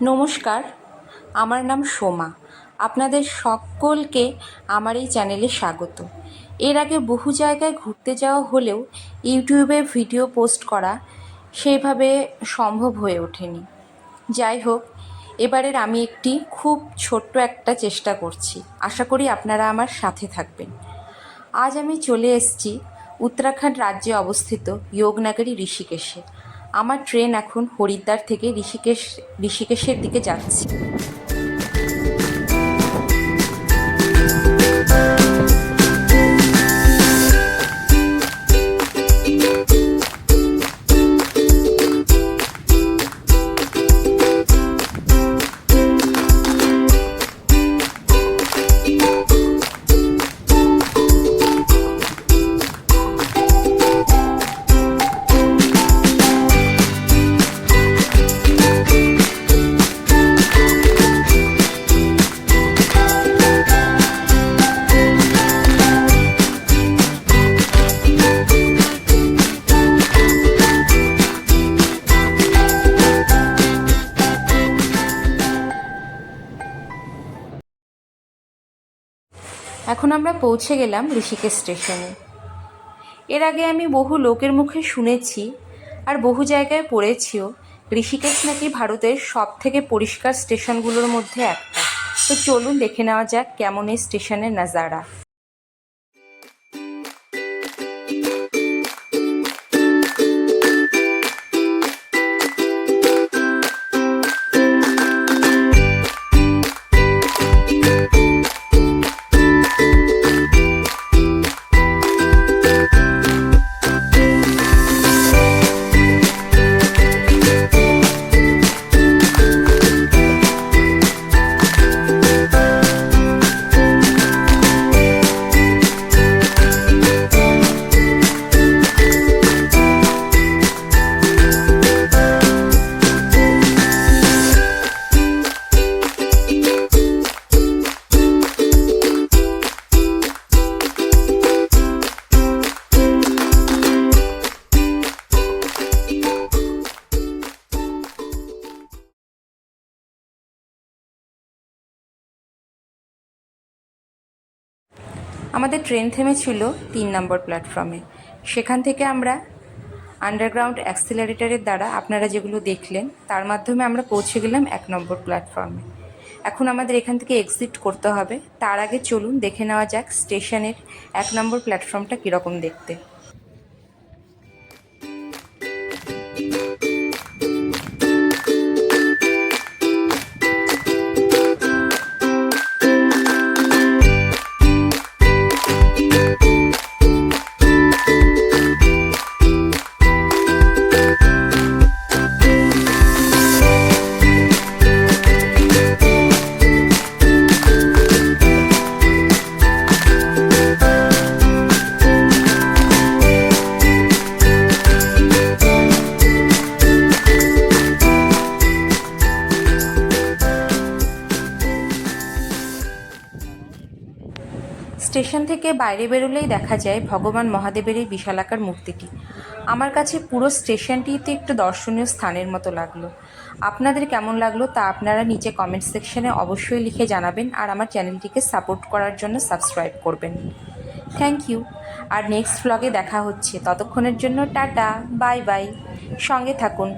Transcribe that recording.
নমস্কার, আমার নাম সোমা। আপনাদের সকলকে আমার এই চ্যানেলে স্বাগত। এর আগে বহু জায়গায় ঘুরতে যাওয়া হলেও ইউটিউবে ভিডিও পোস্ট করা সেইভাবে সম্ভব হয়ে ওঠেনি। যাই হোক, এবারের আমি একটি খুব ছোট্ট একটা চেষ্টা করছি। আশা করি আপনারা আমার সাথে থাকবেন। আজ আমি চলে এসেছি উত্তরাখণ্ড রাজ্যে অবস্থিত যোগনাগরী ঋষিকেশে। আমার ট্রেন এখন হরিদ্বার থেকে ঋষিকেশ ঋষিকেশের দিকে যাচ্ছে। এখন আমরা পৌঁছে গেলাম ঋষিকেশ স্টেশনে। এর আগে আমি বহু লোকের মুখে শুনেছি আর বহু জায়গায় পড়েছিও, ঋষিকেশ নাকি ভারতের সব থেকে পরিষ্কার স্টেশনগুলোর মধ্যে একটা। তো চলুন দেখে নেওয়া যাক কেমন এই স্টেশনের নাজারা। আমাদের ট্রেন থেমেছিল তিন নম্বর প্ল্যাটফর্মে সেখান থেকে আমরা আন্ডারগ্রাউন্ড অ্যাক্সিলারেটারের দ্বারা আপনারা যেগুলো দেখলেন, তার মাধ্যমে আমরা পৌঁছে গেলাম এক নম্বর প্ল্যাটফর্মে এখন আমাদের এখান থেকে এক্সিট করতে হবে। তার আগে চলুন দেখে নেওয়া যাক স্টেশনের এক নম্বর প্ল্যাটফর্মটা কীরকম দেখতে। স্টেশন থেকে বাইরে বেরোলেই দেখা যায় ভগবান মহাদেবের এই বিশালাকার মূর্তিটি। আমার কাছে পুরো স্টেশনটিতে একটু দর্শনীয় স্থানের মতো লাগল। আপনাদের কেমন লাগল তা আপনারা নিচে কমেন্ট সেকশনে অবশ্যই লিখে জানাবেন আর আমার চ্যানেলটিকে সাপোর্ট করার জন্য সাবস্ক্রাইব করবেন। থ্যাংক ইউ আর নেক্সট ভ্লগে দেখা হচ্ছে। ততক্ষণের জন্য টাটা বাই বাই সঙ্গে থাকুন।